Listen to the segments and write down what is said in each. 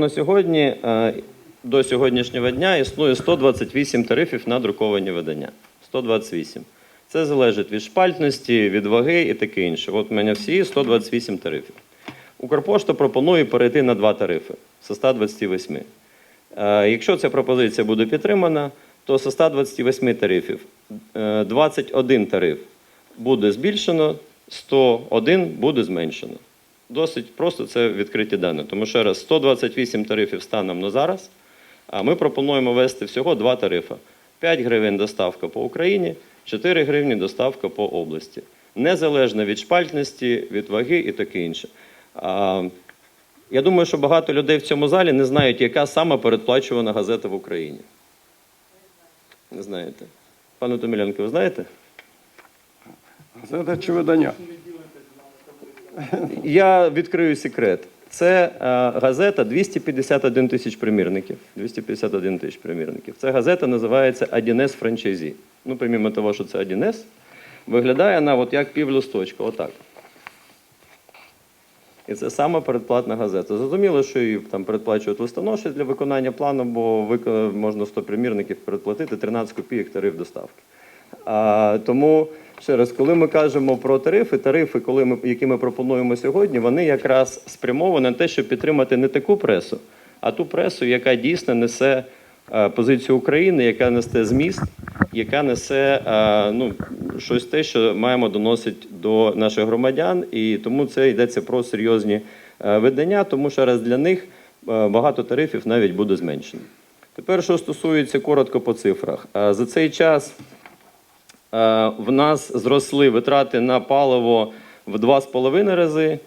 На сьогодні е, до сьогоднішнього дня існує 128 тарифів на друковані видання. 128. Це залежить від шпальтності, від ваги і таке інше. От у мене всі 128 тарифів. Укрпошта пропонує перейти на два тарифи з 128. Е, Якщо ця пропозиція буде підтримана, то з 128 тарифів е, 21 тариф буде збільшено, 101 буде зменшено. Досить просто це відкриті дані. Тому ще раз, 128 тарифів станом на зараз, а ми пропонуємо ввести всього два тарифи: 5 гривень доставка по Україні, 4 гривні доставка по області. Незалежно від шпальтності, від ваги і таке інше. Я думаю, що багато людей в цьому залі не знають, яка саме передплачувана газета в Україні. Не знаєте. Пане Томіленко, ви знаєте? Газета чи видання? Я відкрию секрет. Це е, газета 251 тисяч примірників. 251 тисяч примірників. Ця газета називається 1С франчайзі. Ну, помімо того, що це 1С, виглядає вона от як півлисточка, отак. І це саме передплатна газета. Зрозуміло, що її там передплачують листоноші для виконання плану, бо можна 100 примірників передплатити 13 копійок тариф доставки. А, тому ще раз, коли ми кажемо про тарифи, тарифи, коли ми, які ми пропонуємо сьогодні, вони якраз спрямовані на те, щоб підтримати не таку пресу, а ту пресу, яка дійсно несе е, позицію України, яка несе зміст, яка несе е, ну, щось те, що маємо доносити до наших громадян, і тому це йдеться про серйозні е, видання, тому що раз для них багато тарифів навіть буде зменшено. Тепер, що стосується коротко по цифрах, за цей час в нас зросли витрати на паливо в 2,5 рази,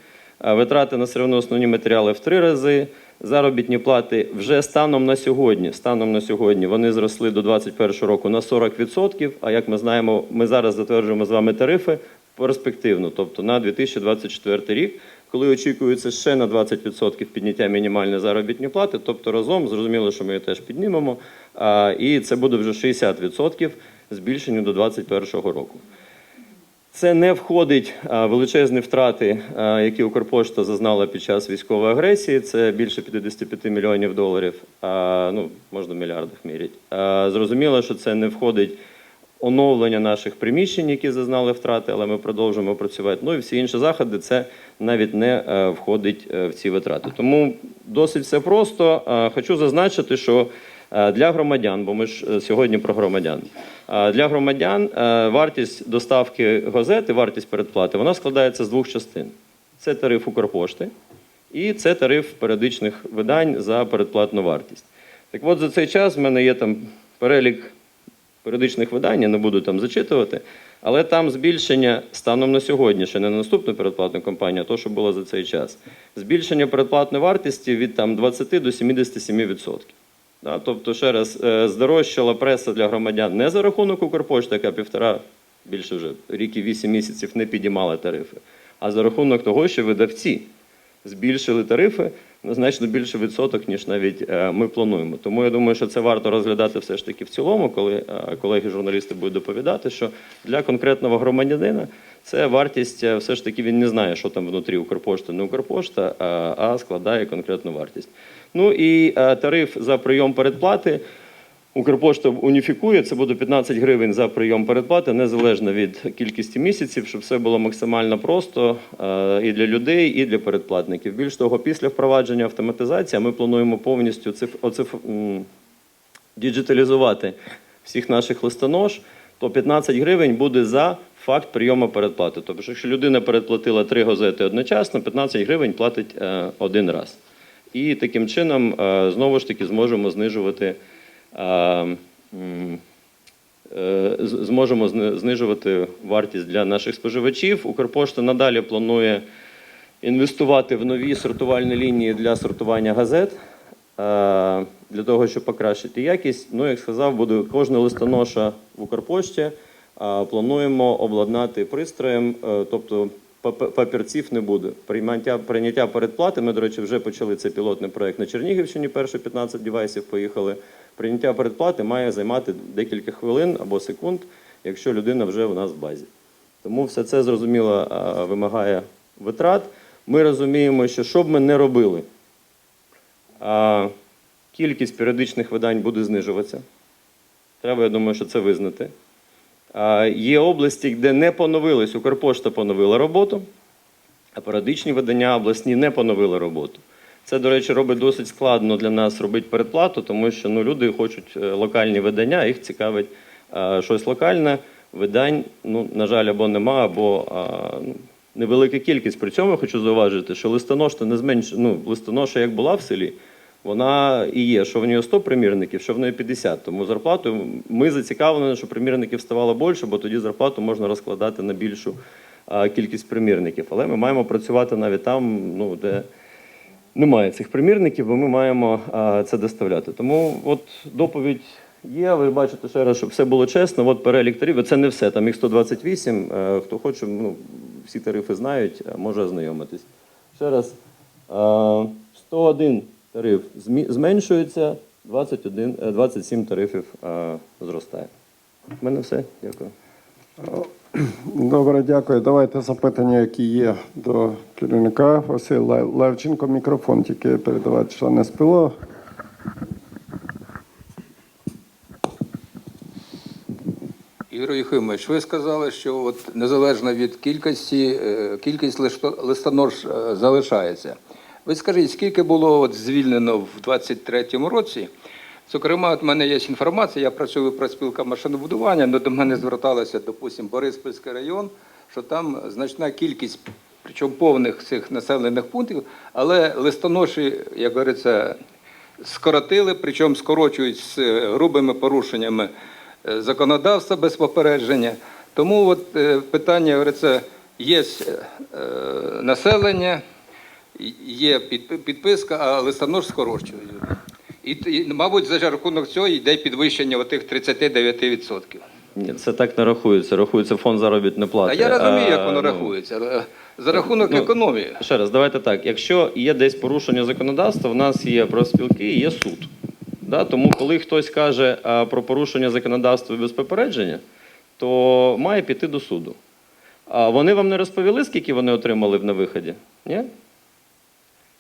е, витрати на сировинно-основні матеріали в 3 рази. Заробітні плати вже станом на сьогодні, станом на сьогодні вони зросли до 2021 року на 40%, а як ми знаємо, ми зараз затверджуємо з вами тарифи перспективно, тобто на 2024 рік, коли очікується ще на 20% підняття мінімальної заробітної плати, тобто разом зрозуміло, що ми її теж піднімемо, і це буде вже 60% збільшення до 2021 року. Це не входить а, величезні втрати, а, які Укрпошта зазнала під час військової агресії. Це більше 55 мільйонів доларів. А, ну, можна в мільярдах міряти. Зрозуміло, що це не входить оновлення наших приміщень, які зазнали втрати, але ми продовжуємо працювати. Ну і всі інші заходи це навіть не е, входить е, в ці витрати. Тому досить все просто. Е, Хочу зазначити, що е, для громадян, бо ми ж е, сьогодні про громадян. Е, Для громадян е, вартість доставки газети, вартість передплати, вона складається з двох частин: це тариф Укрпошти і це тариф періодичних видань за передплатну вартість. Так от за цей час в мене є там перелік періодичних видань, я не буду там зачитувати, але там збільшення станом на сьогодні, ще не на наступну передплатну кампанію, а то, що було за цей час. Збільшення передплатної вартості від там, 20 до 77%. Тобто, ще раз, е, здорожчала преса для громадян не за рахунок Укрпошти, яка півтора, більше вже рік і вісім місяців не підіймала тарифи, а за рахунок того, що видавці збільшили тарифи на значно більше відсоток, ніж навіть е, ми плануємо. Тому я думаю, що це варто розглядати все ж таки в цілому, коли е, колеги-журналісти будуть доповідати, що для конкретного громадянина це вартість, е, все ж таки він не знає, що там внутрі Укрпошта, не Укрпошта, а, складає конкретну вартість. Ну і тариф за прийом передплати. Укрпошта уніфікує, це буде 15 гривень за прийом передплати, незалежно від кількості місяців, щоб все було максимально просто е, і для людей, і для передплатників. Більш того, після впровадження автоматизації ми плануємо повністю діджиталізувати всіх наших листонож, то 15 гривень буде за факт прийому передплати. Тобто, якщо людина передплатила три газети одночасно, 15 гривень платить е, один раз. І таким чином, е, знову ж таки, зможемо знижувати. Е, зможемо знижувати вартість для наших споживачів. Укрпошта надалі планує інвестувати в нові сортувальні лінії для сортування газет. е, Для того, щоб покращити якість. Ну, як сказав, буде кожна листоноша в Укрпошті. е, Плануємо обладнати пристроєм, тобто пап- папірців не буде. Прийняття, прийняття передплати. Ми, до речі, вже почали цей пілотний проект на Чернігівщині. Перші 15 девайсів поїхали. Прийняття передплати має займати декілька хвилин або секунд, якщо людина вже у нас в базі. Тому все це зрозуміло вимагає витрат. Ми розуміємо, що що б ми не робили, кількість періодичних видань буде знижуватися. Треба, я думаю, що це визнати. Є області, де не поновились, Укрпошта поновила роботу, а періодичні видання обласні не поновили роботу. Це, до речі, робить досить складно для нас робити передплату, тому що ну, люди хочуть е, локальні видання, їх цікавить е, щось локальне. Видань, ну, на жаль, або нема, або а, ну, невелика кількість. При цьому я хочу зауважити, що листоношта не зменш... ну, листоноша, як була в селі, вона і є, що в нього 100 примірників, що в неї 50. Тому зарплату ми зацікавлені, щоб примірників ставало більше, бо тоді зарплату можна розкладати на більшу а, кількість примірників. Але ми маємо працювати навіть там, ну, де немає цих примірників, бо ми маємо це доставляти. Тому от доповідь є. Ви бачите ще раз, щоб все було чесно. От перелік тарифів. Це не все. Там їх 128. Е, Хто хоче, ну всі тарифи знають, е, може ознайомитись. Ще раз. е, 101 тариф зменшується, 21, е, 27 тарифів е, зростає. У мене все. Дякую. Добре, дякую. Давайте запитання, які є до керівника. Василь Лев- Левченко, мікрофон тільки передавати члени СПЛО. Ігор Єхимович, ви сказали, що от незалежно від кількості, е, кількість листо- листонож е, залишається. Ви скажіть, скільки було от звільнено в 23-му році? Зокрема, от мене є інформація, я працюю в проспілка машинобудування, але до мене зверталися, допустимо, Бориспільський район, що там значна кількість, причому повних цих населених пунктів, але листоноші, як говориться, скоротили, причому скорочують з е, грубими порушеннями е, законодавства без попередження. Тому от е, питання говориться, є населення, є підписка, а листонож скорочують. І, мабуть, за рахунок цього йде підвищення отих 39%. Ні, це так не рахується. Рахується фонд заробітної плати. А я розумію, як воно ну, рахується. За рахунок Ну, економії. Ще раз, давайте так. Якщо є десь порушення законодавства, в нас є профспілки і є суд. Да? Тому, коли хтось каже а, про порушення законодавства без попередження, то має піти до суду. А вони вам не розповіли, скільки вони отримали на виході? Ні?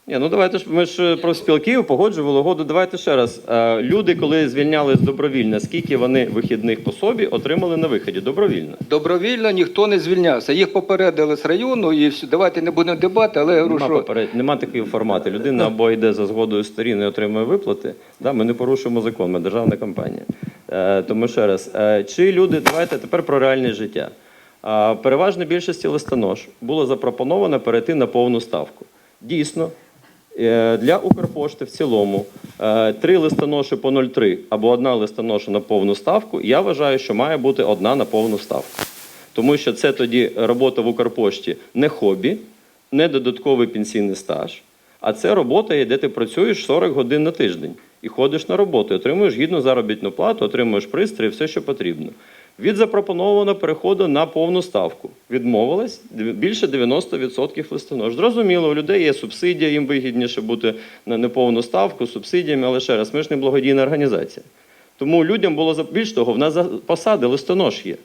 Ні, ну давайте ж ми ж профспілки погоджували угоду. Давайте ще раз. Е, Люди, коли звільнялись добровільно, скільки вони вихідних пособі отримали на виході? Добровільно. Добровільно ніхто не звільнявся. Їх попередили з району, і все. давайте не будемо дебати, але я Нема, що поперед... Нема такої формати. Людина або йде за згодою сторін і отримує виплати. Да, ми не порушуємо закон, ми державна компанія. Е, тому ще раз, е, чи люди, давайте тепер про реальне життя. Е, переважно більшості листонож було запропоновано перейти на повну ставку. Дійсно, е, для Укрпошти в цілому е, три листоноші по 0,3 або одна листоноша на повну ставку. Я вважаю, що має бути одна на повну ставку. Тому що це тоді робота в Укрпошті не хобі, не додатковий пенсійний стаж, а це робота, де ти працюєш 40 годин на тиждень і ходиш на роботу, отримуєш гідну заробітну плату, отримуєш пристрій, все, що потрібно. Від запропонованого переходу на повну ставку відмовилась більше 90% листонож. Зрозуміло, у людей є субсидія, їм вигідніше бути на неповну ставку субсидіями, але ще раз, ми ж не благодійна організація. Тому людям було більш того, в нас посади листонож є.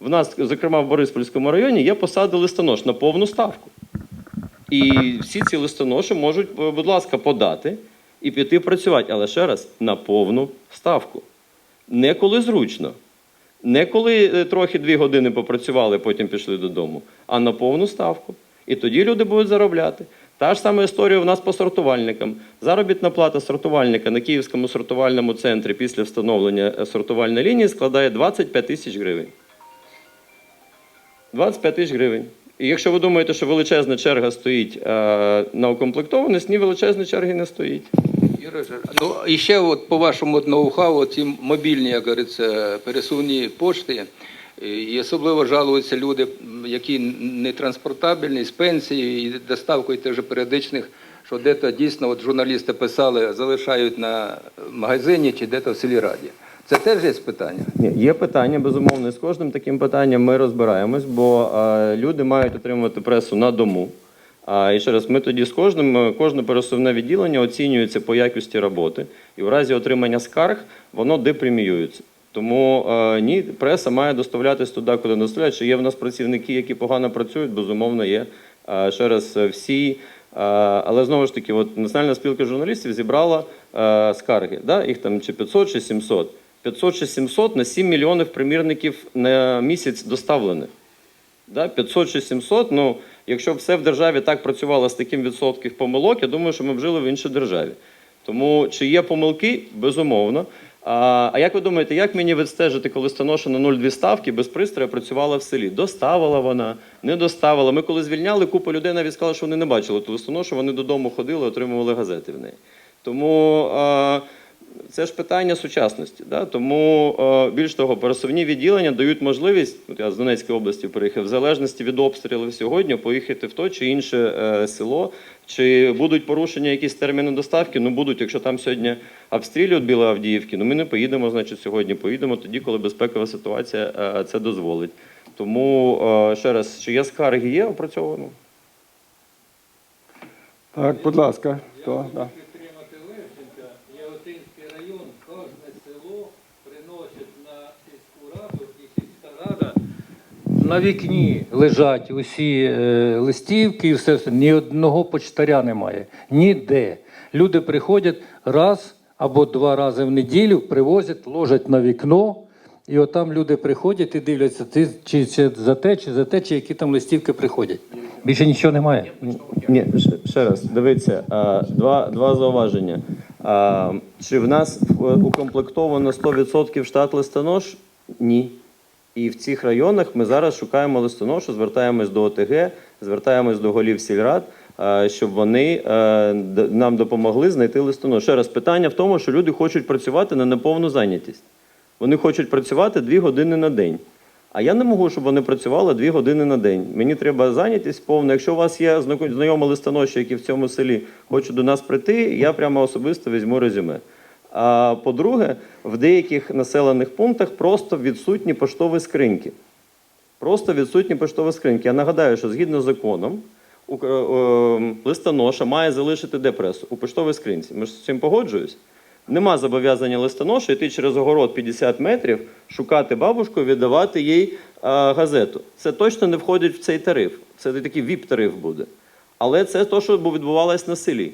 В нас, зокрема, в Бориспільському районі є посади листонож на повну ставку. І всі ці листоноші можуть, е, будь ласка, подати і піти працювати, але ще раз на повну ставку. Не коли зручно, не коли е, трохи дві години попрацювали, потім пішли додому, а на повну ставку. І тоді люди будуть заробляти. Та ж сама історія у нас по сортувальникам. Заробітна плата сортувальника на Київському сортувальному центрі після встановлення е, сортувальної лінії складає 25 тисяч гривень. 25 тисяч гривень. І якщо ви думаєте, що величезна черга стоїть е, на укомплектованість, ні, величезної черги не стоїть. Ну і ще от по вашому от ноу-хау, ці мобільні, як говориться, пересувні пошти. І особливо жалуються люди, які не транспортабельні з пенсії і доставкою же періодичних, що де-то дійсно от журналісти писали, залишають на магазині чи де-то в селі раді. Це теж є питання. Ні, є питання, безумовно. і З кожним таким питанням ми розбираємось, бо е, люди мають отримувати пресу на дому. І ще раз, ми тоді з кожним, е, кожне пересувне відділення оцінюється по якості роботи, і в разі отримання скарг воно депреміюється. Тому е, ні, преса має доставлятись туди, куди доставляють. Чи є в нас працівники, які погано працюють, безумовно, є. Е, ще раз, всі Але знову ж таки, от Національна спілка журналістів зібрала скарги. Да? Їх там чи 500, чи 700. 500 чи 700 на 7 мільйонів примірників на місяць доставлено. Да? 500 чи 700, ну, якщо все в державі так працювало з таким відсотком помилок, я думаю, що ми б жили в іншій державі. Тому чи є помилки? Безумовно. А, а як ви думаєте, як мені відстежити, коли станоша на 0,2 ставки без пристрою працювала в селі? Доставила вона, не доставила. Ми коли звільняли, купа людей навіть сказали, що вони не бачили ту листоношу, вони додому ходили, отримували газети в неї. Тому а, це ж питання сучасності. Да? Тому е, більш того, пересувні відділення дають можливість, от я з Донецької області приїхав, в залежності від обстрілів сьогодні, поїхати в то чи інше е, село. Чи будуть порушення якісь терміни доставки? Ну будуть, якщо там сьогодні обстрілюють Білої Авдіївки, ну ми не поїдемо, значить, сьогодні поїдемо тоді, коли безпекова ситуація е, це дозволить. Тому ще раз, чи є скарги, є опрацьовано? Так, будь ласка. Хто? Да. підтримати Левченка, Яготинський район, кожне село приносить на сільську раду і сільська рада. На вікні лежать усі е, листівки і все, все. Ні одного почтаря немає. Ніде. Люди приходять раз або два рази в неділю, привозять, ложать на вікно. І отам люди приходять і дивляться, ти, чи, чи за те, чи за те, чи які там листівки приходять. Більше нічого немає. Ні, ще- ще раз, дивіться, два, два зауваження. Чи в нас е, укомплектовано 100% штат листонож? Ні. І в цих районах ми зараз шукаємо листоношу, звертаємось до ОТГ, звертаємось до голів сільрад, щоб вони е, нам допомогли знайти листоношу. Ще раз, питання в тому, що люди хочуть працювати на неповну зайнятість. Вони хочуть працювати дві години на день. А я не можу, щоб вони працювали дві години на день. Мені треба зайнятість повна. Якщо у вас є знайомі листоноші, які в цьому селі хочуть до нас прийти, я прямо особисто візьму резюме. А по-друге, в деяких населених пунктах просто відсутні поштові скриньки. Просто відсутні поштові скриньки. Я нагадаю, що згідно з законом, е, листоноша має залишити де пресу? У поштовій скринці. Ми ж з цим погоджуюсь. Нема зобов'язання листоноша йти через огород 50 метрів, шукати бабушку, віддавати їй а, газету. Це точно не входить в цей тариф. Це такий віп-тариф буде. Але це те, що відбувалось на селі.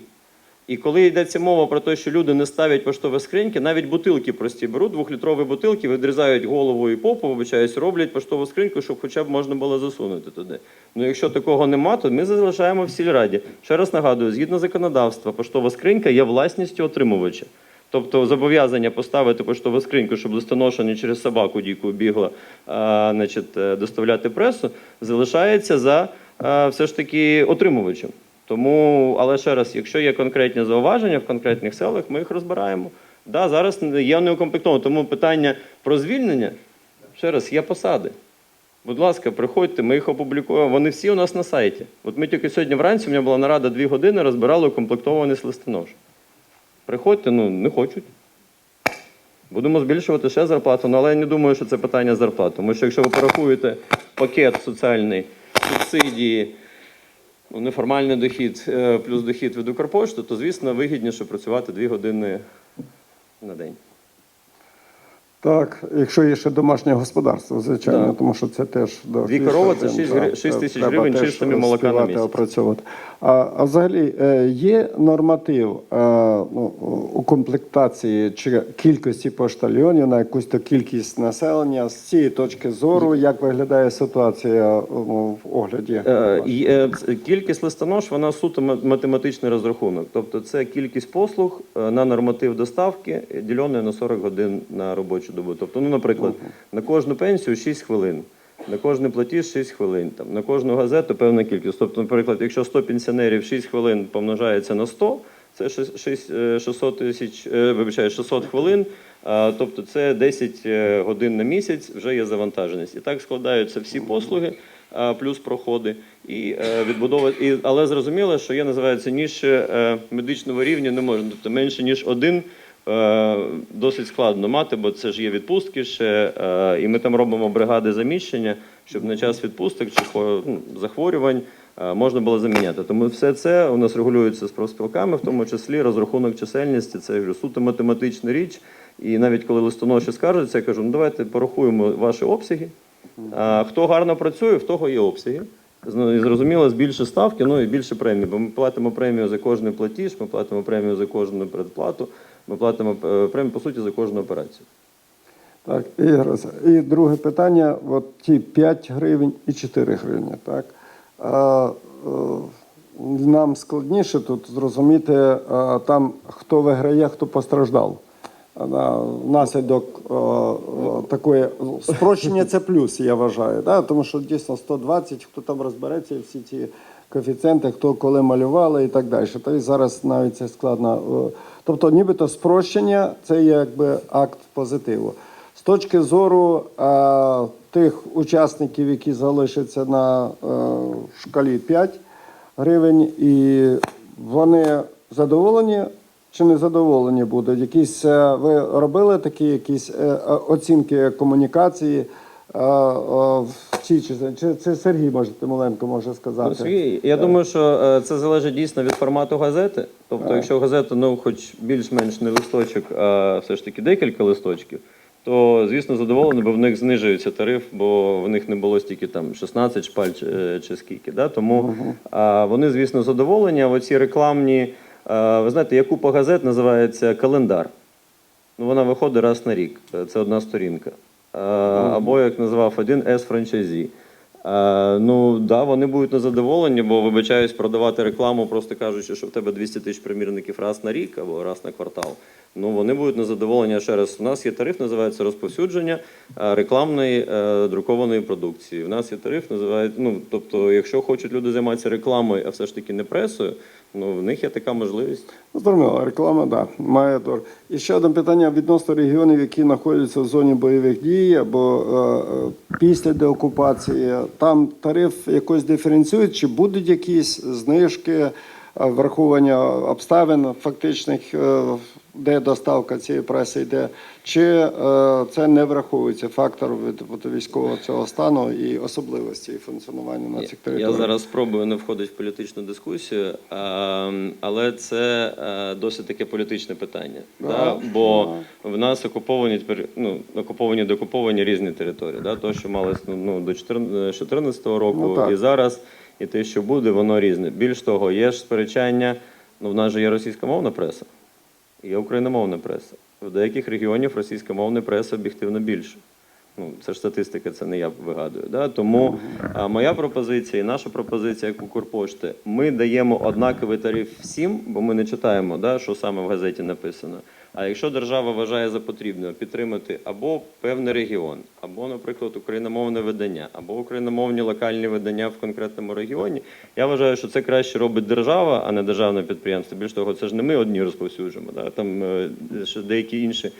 І коли йдеться мова про те, що люди не ставлять поштові скриньки, навіть бутилки прості беруть, двохлітрові бутилки, відрізають голову і попу, вибачаюсь, роблять поштову скриньку, щоб хоча б можна було засунути туди. Ну якщо такого нема, то ми залишаємо в сільраді. Ще раз нагадую, згідно законодавства, поштова скринька є власністю отримувача. Тобто зобов'язання поставити поштову скриньку, щоб листоноша через собаку діку бігла, а, значить, е, доставляти пресу, залишається за а, все ж таки отримувачем. Тому, але ще раз, якщо є конкретні зауваження в конкретних селах, ми їх розбираємо. Да, зараз є неукомплектовано, тому питання про звільнення, ще раз, є посади. Будь ласка, приходьте, ми їх опублікуємо. Вони всі у нас на сайті. От ми тільки сьогодні вранці, у мене була нарада дві години, розбирали укомплектованість листонож. Приходьте, ну не хочуть. Будемо збільшувати ще зарплату, ну, але я не думаю, що це питання зарплат. Тому що якщо ви порахуєте пакет соціальний, субсидії, неформальний дохід е, плюс дохід від Укрпошти, то, звісно, вигідніше працювати дві години на день. Так, якщо є ще домашнє господарство, звичайно, Так. тому що це теж до Дві корови це шість гри- шість тисяч гривень чистими молока на місяць. опрацьовувати. А, а взагалі е, є норматив е, ну, у комплектації чи кількості поштальйонів на якусь то кількість населення з цієї точки зору, як виглядає ситуація ну, в огляді? Е, е, Кількість листонож, вона суто математичний розрахунок. Тобто це кількість послуг е, на норматив доставки, е, діленої на 40 годин на робочу добу. Тобто, ну, наприклад, на кожну пенсію 6 хвилин, на кожний платіж 6 хвилин, там, на кожну газету певна кількість. Тобто, наприклад, якщо 100 пенсіонерів 6 хвилин помножається на 100, це шест- шесть- е, 600 тисяч, е, вибачаю, 600 хвилин. Тобто це 10 е, годин на місяць вже є завантаженість. І так складаються всі послуги, плюс проходи. І відбудова, і, але зрозуміло, що є називається ніж медичного рівня не можна. Тобто менше ніж один досить складно мати, бо це ж є відпустки ще, е, і ми там робимо бригади заміщення, щоб на час відпусток чи ну, захворювань е, можна було заміняти. Тому все це у нас регулюється з профспілками, в тому числі розрахунок чисельності, це вже суто математична річ. І навіть коли листоноші скаржаться, я кажу, ну давайте порахуємо ваші обсяги. Хто гарно працює, в того є обсяги. І зрозуміло, збільшить ставки, ну і більше премії. Бо ми платимо премію за кожний платіж, ми платимо премію за кожну предплату, ми платимо е, премію, по суті, за кожну операцію. Так, Ігор, і друге питання: от ті 5 гривень і 4 гривні. Так? А, е, нам складніше тут зрозуміти а, там, хто виграє, хто постраждав. Внаслідок е, е, такої спрощення це плюс, я вважаю. Да? Тому що дійсно 120, хто там розбереться, і всі ті коефіцієнти, хто коли малювали і так далі. Та й зараз навіть це складно. е, Тобто, нібито спрощення це якби акт позитиву. З точки зору е, тих учасників, які залишаться на е, шкалі 5 гривень, і вони задоволені чи не задоволені будуть? Якісь ви робили такі якісь оцінки комунікації? Цій частині? чи це Сергій може Тимоленко може сказати? Ну, Сергій, я думаю, що е, це залежить дійсно від формату газети. Тобто, якщо газета, ну, хоч більш-менш не листочок, а все ж таки декілька листочків, то, звісно, задоволені, бо в них знижується тариф, бо в них не було стільки там 16 шпаль чи, е, чи скільки. Да? Тому а, вони, звісно, задоволені. А оці рекламні, а, ви знаєте, є купа газет, називається календар. Ну, вона виходить раз на рік. Це одна сторінка. Е, Або, як називав один с франчайзі. Е, Ну, да, вони будуть незадоволені, бо вибачаюсь продавати рекламу, просто кажучи, що в тебе 200 тисяч примірників раз на рік або раз на квартал. Ну, вони будуть незадоволені ще раз. У нас є тариф, називається розповсюдження е, рекламної друкованої продукції. У нас є тариф, називається, ну, тобто, якщо хочуть люди займатися рекламою, а все ж таки не пресою, ну, в них є така можливість. Ну, Зрозуміло, реклама, да, має дор. І ще одне питання відносно регіонів, які знаходяться в зоні бойових дій або е, е, після деокупації. Там тариф якось диференціюють, чи будуть якісь знижки, враховування врахування обставин фактичних, е, де доставка цієї преси йде, чи е, це не враховується фактор від, військового цього стану і особливості функціонування на цих територіях? Я зараз спробую не входити в політичну дискусію, а, але це е, досить таке політичне питання. Да, Да? Бо в нас окуповані тепер ну, окуповані декуповані різні території. Да? То, що малось ну, до 2014 року, Ну, і зараз, і те, що буде, воно різне. Більш того, є ж сперечання. Ну, в нас же є російськомовна преса, є україномовна преса. В деяких регіонів російськомовна преса об'єктивно більше. Ну, це ж статистика, це не я вигадую. Да? Тому а, моя пропозиція і наша пропозиція як Укрпошти, ми даємо однаковий тариф всім, бо ми не читаємо, да, що саме в газеті написано. А якщо держава вважає за потрібне підтримати або певний регіон, або, наприклад, україномовне видання, або україномовні локальні видання в конкретному регіоні, я вважаю, що це краще робить держава, а не державне підприємство. Більш того, це ж не ми одні розповсюджуємо. Да? Там е, ще деякі інші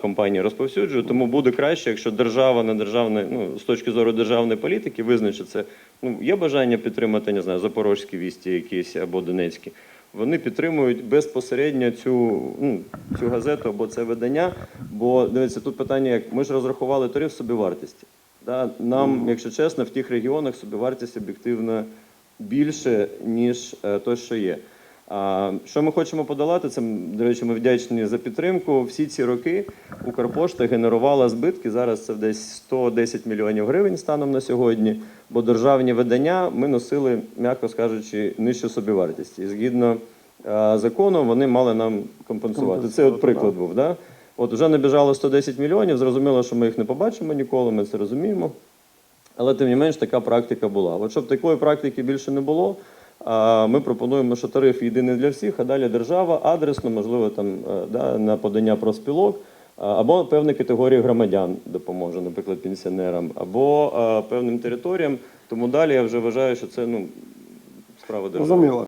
компанії розповсюджують. Тому буде краще, якщо держава на державне, ну з точки зору державної політики визначить це. Ну є бажання підтримати, не знаю, запорозькі вісті якісь або донецькі. Вони підтримують безпосередньо цю, ну, цю газету або це видання. Бо дивіться, тут питання, як ми ж розрахували тариф собівартості. Да? Нам, якщо чесно, в тих регіонах собівартість об'єктивно більше, ніж е, то, що є. Що ми хочемо подолати? Це, до речі, ми вдячні за підтримку. Всі ці роки Укрпошта генерувала збитки. Зараз це десь 110 мільйонів гривень станом на сьогодні. Бо державні видання ми носили, м'яко скажучи, нижче собівартості. І згідно а, закону, вони мали нам компенсувати. Це от приклад був. Да? От вже набіжало 110 мільйонів. Зрозуміло, що ми їх не побачимо ніколи. Ми це розуміємо. Але тим не менш така практика була. От щоб такої практики більше не було, ми пропонуємо, що тариф єдиний для всіх, а далі держава адресно, можливо, там е, да, на подання профспілок, або певні категорії громадян допоможе, наприклад, пенсіонерам, або певним територіям. Тому далі я вже вважаю, що це ну, справа держави.